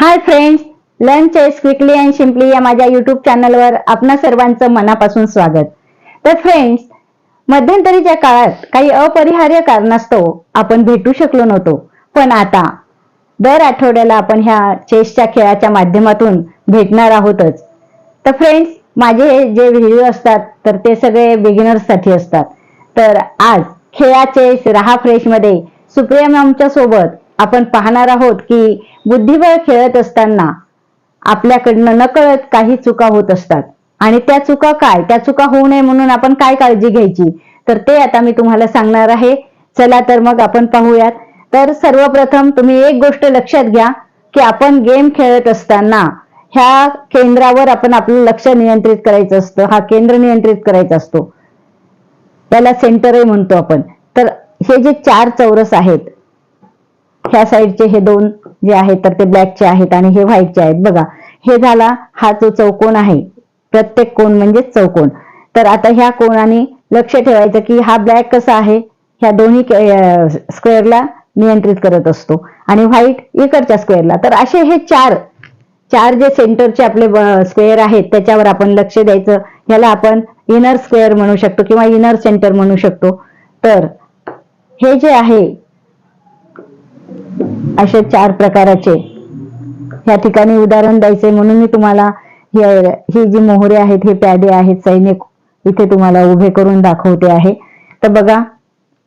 Hi friends learn chess quickly and simply या माझ्या YouTube चॅनलवर आपणा सर्वांचं मनापासून स्वागत. तर फ्रेंड्स मध्यंतरीच्या काळात काही अपरिहार्य कारणास्तव आपण भेटू शकलो नव्हतो. पण आता दर आठवड्याला आपण ह्या चेसच्या खेळाच्या माध्यमातून भेटणार आहोतच. तर फ्रेंड्स माझे हे जे व्हिडिओ असतात तर ते सगळे बिगिनर्ससाठी असतात. तर आज खेळा चेस रहा फ्रेशमध्ये. सुप्रिया मॅमच्या सोबत आपण पाहणार आहोत की बुद्धिबळ खेळत असताना आपल्याकडनं नकळत काही चुका होत असतात. आणि त्या चुका काय? त्या चुका होऊ नये म्हणून आपण काय काळजी घ्यायची? तर ते आता मी तुम्हाला सांगणार आहे. चला तर मग आपण पाहूयात. तर सर्वप्रथम तुम्ही एक गोष्ट लक्षात घ्या की आपण गेम खेळत असताना ह्या केंद्रावर आपण आपलं लक्ष नियंत्रित करायचं असतं. हा केंद्र नियंत्रित करायचा असतो. त्याला सेंटरही म्हणतो आपण. तर हे जे चार चौरस आहेत ह्या साईडचे हे दोन जे आहेत तर ते ब्लॅकचे आहेत आणि हे व्हाईटचे आहेत. बघा हे झाला हा जो चौकोन आहे प्रत्येक कोण म्हणजे चौकोन. तर आता ह्या कोणाने लक्ष ठेवायचं की हा ब्लॅक कसा आहे ह्या दोन्ही स्क्वेअरला नियंत्रित करत असतो. आणि व्हाईट इकडच्या स्क्वेअरला तर असे हे चार चार जे सेंटरचे आपले स्क्वेअर आहेत त्याच्यावर आपण लक्ष द्यायचं. ह्याला आपण इनर स्क्वेअर म्हणू शकतो किंवा इनर सेंटर म्हणू शकतो. तर हे जे आहे असे चार प्रकाराचे. या ठिकाणी उदाहरण द्यायचे म्हणून मी तुम्हाला ही जी मोहरे आहेत हे पॅडे आहेत सैनिक इथे तुम्हाला उभे करून दाखवते आहे. तर बघा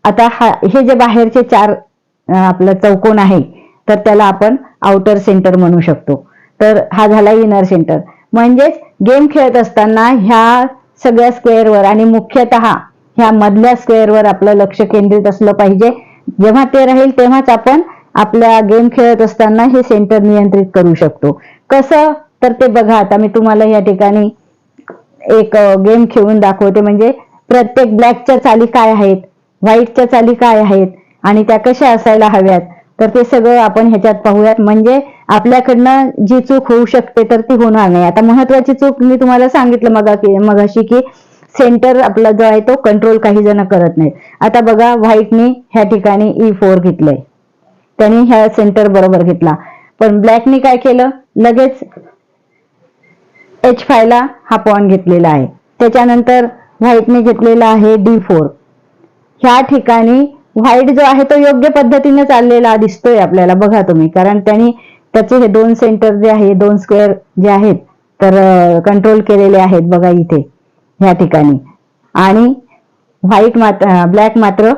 आता हा हे जे बाहेरचे चार आपलं चौकोन आहे तर त्याला आपण आउटर सेंटर म्हणू शकतो. तर हा झाला इनर सेंटर म्हणजेच गेम खेळत असताना ह्या सगळ्या स्क्वेअरवर आणि मुख्यतः ह्या मधल्या स्क्वेअरवर आपलं लक्ष केंद्रित असलं पाहिजे. जेव्हा ते राहील तेव्हाच आपण आपल्या गेम खेळत असताना हे सेंटर नियंत्रित करू शकतो. कसं? तर ते बघा आता मी तुम्हाला या ठिकाणी एक गेम खेळून दाखवते. म्हणजे प्रत्येक ब्लॅकच्या चाली काय आहेत? व्हाईटच्या चाली काय आहेत? आणि त्या कशा असायला हव्यात? तर ते सगळं आपण ह्याच्यात पाहूयात. म्हणजे आपल्याकडनं जी चूक होऊ शकते तर ती होणार नाही. आता महत्वाची चूक मी तुम्हाला सांगितलं मगा की मगाशी की सेंटर आपला जो आहे तो कंट्रोल काही जण करत नाहीत. आता बघा व्हाईटने ह्या ठिकाणी e ई फोर घेतलंय. त्यांनी ह्या सेंटर बरोबर घेतला. पण ब्लॅकने काय केलं? लगेच एच फाय ला हा पॉईंट घेतलेला आहे. त्याच्यानंतर व्हाईटने घेतलेला आहे डी फोर ह्या ठिकाणी व्हाईट जो आहे तो योग्य पद्धतीने चाललेला दिसतोय आपल्याला. बघा तुम्ही. कारण त्यांनी त्याचे हे दोन सेंटर जे आहे दोन स्क्वेअर जे आहेत तर कंट्रोल केलेले आहेत बघा इथे ह्या ठिकाणी. आणि व्हाईट मात्र ब्लॅक मात्र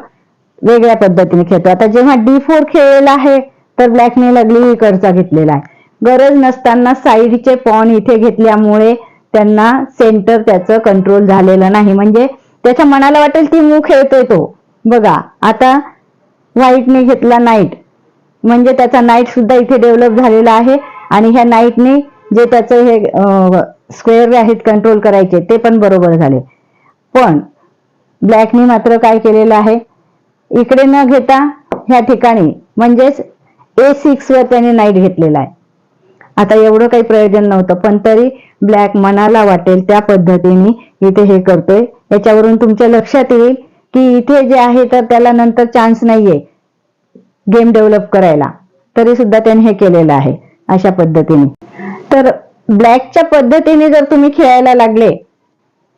वेगळ्या पद्धतीने खेळतो आता जेव्हा डी फोर खेळलेला आहे तर ब्लॅकने लगली इकडचा घेतलेला आहे. गरज नसताना साईडचे पॉन इथे घेतल्यामुळे त्यांना सेंटर त्याचं कंट्रोल झालेलं नाही. म्हणजे त्याच्या मनाला वाटेल ती मूव खेळतोय तो. बघा आता व्हाईटने घेतला नाईट म्हणजे त्याचा नाईट सुद्धा इथे डेव्हलप झालेला आहे. आणि ह्या नाईटने जे त्याचं हे स्क्वेअर आहेत कंट्रोल करायचे ते पण बरोबर झाले. पण ब्लॅकने मात्र काय केलेलं आहे? इकडे न घेता ह्या ठिकाणी म्हणजेच ए सिक्स वर त्याने नाईट घेतलेला आहे. आता एवढं काही प्रयोजन नव्हतं पण तरी ब्लॅक मनाला वाटेल त्या पद्धतीने इथे हे करतोय. याच्यावरून तुमच्या लक्षात येईल की इथे जे आहे तर त्याला नंतर चान्स नाहीये गेम डेव्हलप करायला. तरी सुद्धा त्याने हे केलेलं आहे अशा पद्धतीने. तर ब्लॅकच्या पद्धतीने जर तुम्ही खेळायला लागले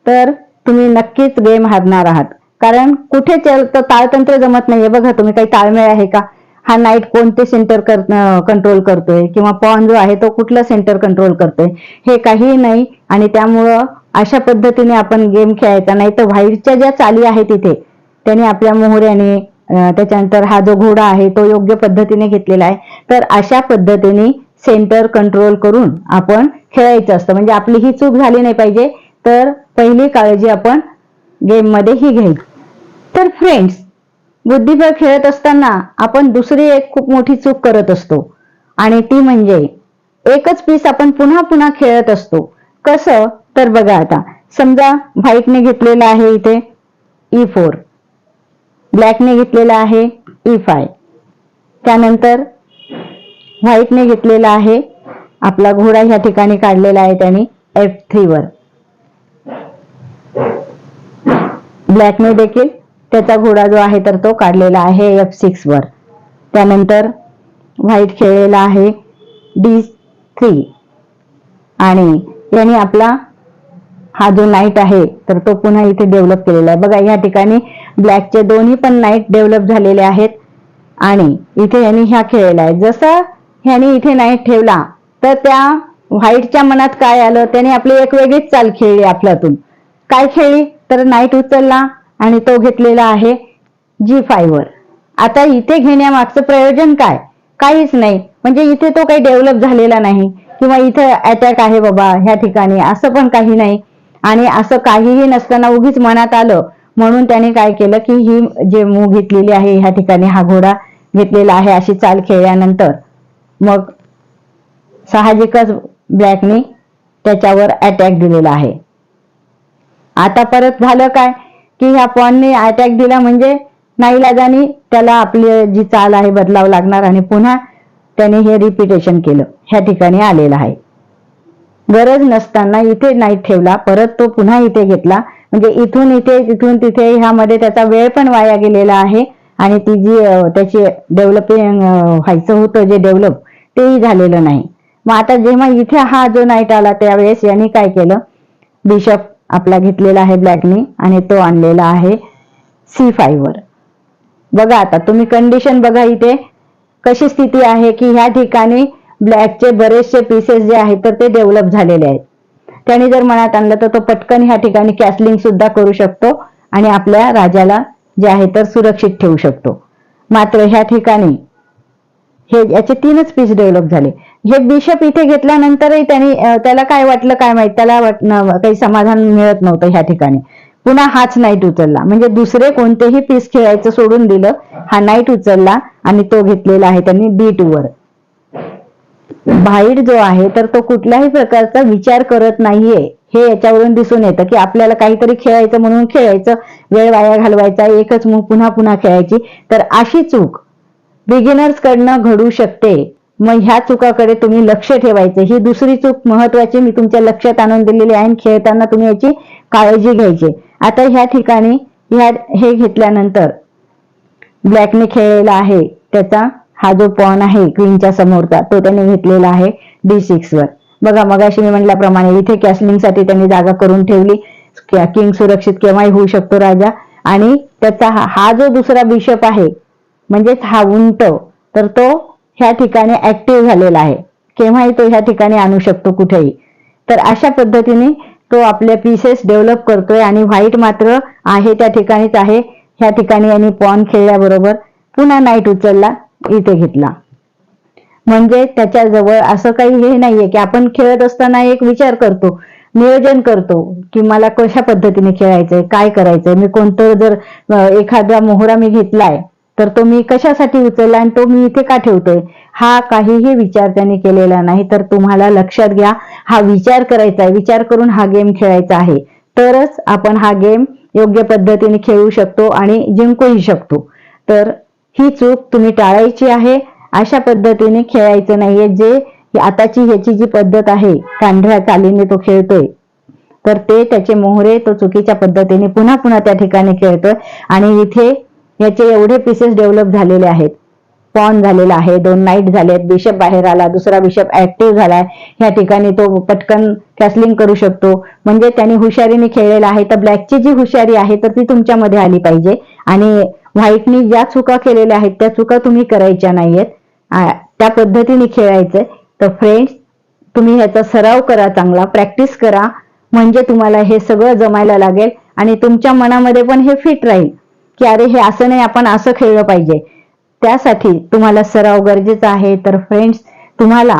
तर तुम्ही नक्कीच गेम हारणार आहात. कारण कुठे ताळतंत्र जमत नाहीये. बघा तुम्ही काही ताळमेळ आहे का? हा नाईट कोणते सेंटर कंट्रोल करतोय? किंवा पॉन जो आहे तो कुठला सेंटर कंट्रोल करतोय? हे काहीही नाही. आणि त्यामुळं अशा पद्धतीने आपण गेम खेळायचा. नाही तर व्हाईटच्या ज्या चाली आहेत तिथे त्याने आपल्या मोहऱ्याने त्याच्यानंतर हा जो घोडा आहे तो योग्य पद्धतीने घेतलेला आहे. तर अशा पद्धतीने सेंटर कंट्रोल करून आपण खेळायचं असतं. म्हणजे आपली ही चूक झाली नाही पाहिजे. तर पहिली काळजी आपण गेममध्ये ही घ्यायची. तर फ्रेंड्स बुद्धिबळ खेळत असताना आपण दुसरी एक खूप मोठी चूक करत असतो. आणि ती म्हणजे एकच पीस आपण पुन्हा पुन्हा खेळत असतो. कसं? तर बघा आता. समजा व्हाईटने घेतलेलं आहे इथे e ई फोर ब्लॅकने घेतलेला आहे e ई फाय त्यानंतर व्हाईटने घेतलेला आहे आपला घोडा ह्या ठिकाणी काढलेला आहे त्याने एफ थ्री वर. ब्लॅकने देखील त्याचा घोडा जो आहे तर तो काढलेला आहे एफ सिक्स वर. त्यानंतर व्हाईट खेळलेला आहे डी थ्री आणि यांनी आपला हा जो नाईट आहे तर तो पुन्हा इथे डेव्हलप केलेला आहे. बघा या ठिकाणी ब्लॅकचे दोन्ही पण नाईट डेव्हलप झालेले आहेत. आणि इथे यांनी ह्या खेळलेला आहे. जसं ह्याने इथे नाईट ठेवला तर त्या व्हाईटच्या मनात काय आलं? त्याने आपली एक वेगळीच चाल खेळली आपल्यातून. काय खेळली? तर नाईट उचलला. आणि तो घेतलेला आहे जी वर. आता इथे घेण्यामागचं प्रयोजन काय? काहीच नाही. म्हणजे इथे तो काही डेव्हलप झालेला नाही. किंवा इथे अटॅक आहे बाबा ह्या ठिकाणी असं पण काही नाही. आणि असं काहीही नसताना उगीच मनात आलं. म्हणून त्याने काय केलं की ही जे मूग घेतलेली आहे ह्या ठिकाणी हा घोडा घेतलेला आहे अशी चाल खेळल्यानंतर. मग साहजिकच ब्लॅकने त्याच्यावर अटॅक दिलेला आहे. आता परत झालं काय? की ह्या पॉनने अटॅक दिला म्हणजे नाईलाजाने त्याला आपली जी चाल आहे बदलावं लागणार आणि पुन्हा त्याने हे रिपिटेशन केलं. ह्या ठिकाणी आलेलं आहे. गरज नसताना इथे नाईट ठेवला परत तो पुन्हा इथे घेतला. म्हणजे इथून इथे तिथून तिथे ह्यामध्ये त्याचा वेळ पण वाया गेलेला आहे आणि ती जी त्याची डेव्हलपिंग व्हायचं होतं जे डेव्हलप तेही झालेलं नाही. मग आता जेव्हा इथे हा जो नाईट आला त्यावेळेस यांनी काय केलं? बिशप आपला घेतलेला आहे ब्लॅकने आणि तो आणलेला आहे सी वर. बघा आता तुम्ही कंडिशन बघा इथे. कशी स्थिती आहे की ह्या ठिकाणी ब्लॅकचे बरेचसे पीसेस जे आहेत तर ते डेव्हलप झालेले आहेत. त्याने जर मनात आणलं तर तो पटकन ह्या ठिकाणी कॅसलिंग सुद्धा करू शकतो आणि आपल्या राजाला जे आहे तर सुरक्षित ठेवू शकतो. मात्र ह्या ठिकाणी हे याचे तीनच पीस डेव्हलप झाले. हे बिशप इथे घेतल्यानंतरही त्यांनी त्याला काय वाटलं काय माहीत? त्याला काही समाधान मिळत नव्हतं ह्या ठिकाणी. पुन्हा हाच नाईट उचलला. म्हणजे दुसरे कोणतेही पीस खेळायचं सोडून दिलं हा नाईट उचलला आणि तो घेतलेला आहे त्यांनी डी टू वर. भाईट जो आहे तर तो कुठल्याही प्रकारचा विचार करत नाहीये. हे याच्यावरून दिसून येतं की आपल्याला काहीतरी खेळायचं म्हणून खेळायचं वेळ वाया घालवायचा एकच मूग पुन्हा पुन्हा खेळायची. तर अशी चूक बिगिनर्स कडनं घडू शकते. मग ह्या चुकाकडे तुम्ही लक्ष ठेवायचं. ही दुसरी चूक महत्वाची मी तुमच्या लक्षात आणून दिलेली आहे आणि खेळताना तुम्ही याची काळजी घ्यायची. आता ह्या ठिकाणी ह्या हे घेतल्यानंतर ब्लॅकने खेळलेला आहे. त्याचा हा जो पॉन आहे क्वीनच्या समोरचा तो त्याने घेतलेला आहे डी सिक्स वर. बघा मगाशी मी म्हटल्याप्रमाणे इथे कॅसलिंगसाठी त्यांनी जागा करून ठेवली. किंग सुरक्षित केव्हाही होऊ शकतो राजा. आणि त्याचा हा जो दुसरा बिशप आहे म्हणजेच हा उंट तर तो ह्या ठिकाणी ऍक्टिव्ह झालेला आहे. केव्हाही तो ह्या ठिकाणी आणू शकतो कुठेही. तर अशा पद्धतीने तो आपले पीसेस डेव्हलप करतोय आणि व्हाईट मात्र आहे त्या ठिकाणीच आहे. ह्या ठिकाणी यांनी पॉन खेळल्याबरोबर पुन्हा नाईट उचलला इथे घेतला. म्हणजे त्याच्याजवळ असं काही हे नाहीये की आपण खेळत असताना एक विचार करतो नियोजन करतो की मला कशा पद्धतीने खेळायचंय काय करायचंय मी कोणतं जर एखादा मोहरा मी घेतलाय तर तो मी कशासाठी उचलला आणि तो मी इथे का ठेवतोय? हा काहीही विचार त्यांनी केलेला नाही. तर तुम्हाला लक्षात घ्या हा विचार करायचा आहे. विचार करून हा गेम खेळायचा आहे. तरच आपण हा गेम योग्य पद्धतीने खेळू शकतो आणि जिंकूही शकतो. तर ही चूक तुम्ही टाळायची आहे. अशा पद्धतीने खेळायचं नाहीये. जे आताची ह्याची जी पद्धत आहे पांढऱ्या चालीने तो खेळतोय. तर ते त्याचे मोहरे तो चुकीच्या पद्धतीने पुन्हा पुन्हा त्या ठिकाणी खेळतोय. आणि इथे याचे एवढे पीसेस डेव्हलप झालेले आहेत. पॉन झालेला आहे दोन नाईट झालेत बिशप बाहेर आला दुसरा बिशप ऍक्टिव्ह झालाय. ह्या ठिकाणी तो पटकन कॅसलिंग करू शकतो. म्हणजे त्यांनी हुशारीने खेळलेला आहे. तर ब्लॅकची जी हुशारी आहे तर ती तुमच्यामध्ये आली पाहिजे. आणि व्हाईटनी ज्या चुका केलेल्या आहेत त्या चुका तुम्ही करायच्या नाहीयेत. त्या पद्धतीने खेळायचंय. तर फ्रेंड्स तुम्ही ह्याचा सराव करा चांगला प्रॅक्टिस करा. म्हणजे तुम्हाला हे सगळं जमायला लागेल आणि तुमच्या मनामध्ये पण हे फिट राहील. की अरे हे असं नाही आपण असं खेळलं पाहिजे. त्यासाठी तुम्हाला सराव गरजेचा आहे. तर फ्रेंड्स तुम्हाला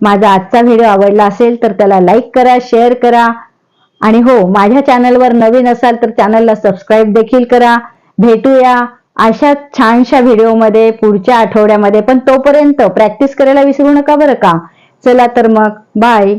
माझा आजचा व्हिडिओ आवडला असेल तर त्याला लाईक करा शेअर करा. आणि हो माझ्या चॅनलवर नवीन असाल तर चॅनलला सबस्क्राईब देखील करा. भेटूया अशा छानशा व्हिडिओमध्ये पुढच्या आठवड्यामध्ये. पण तोपर्यंत प्रॅक्टिस करायला विसरू नका बरं का? चला तर मग बाय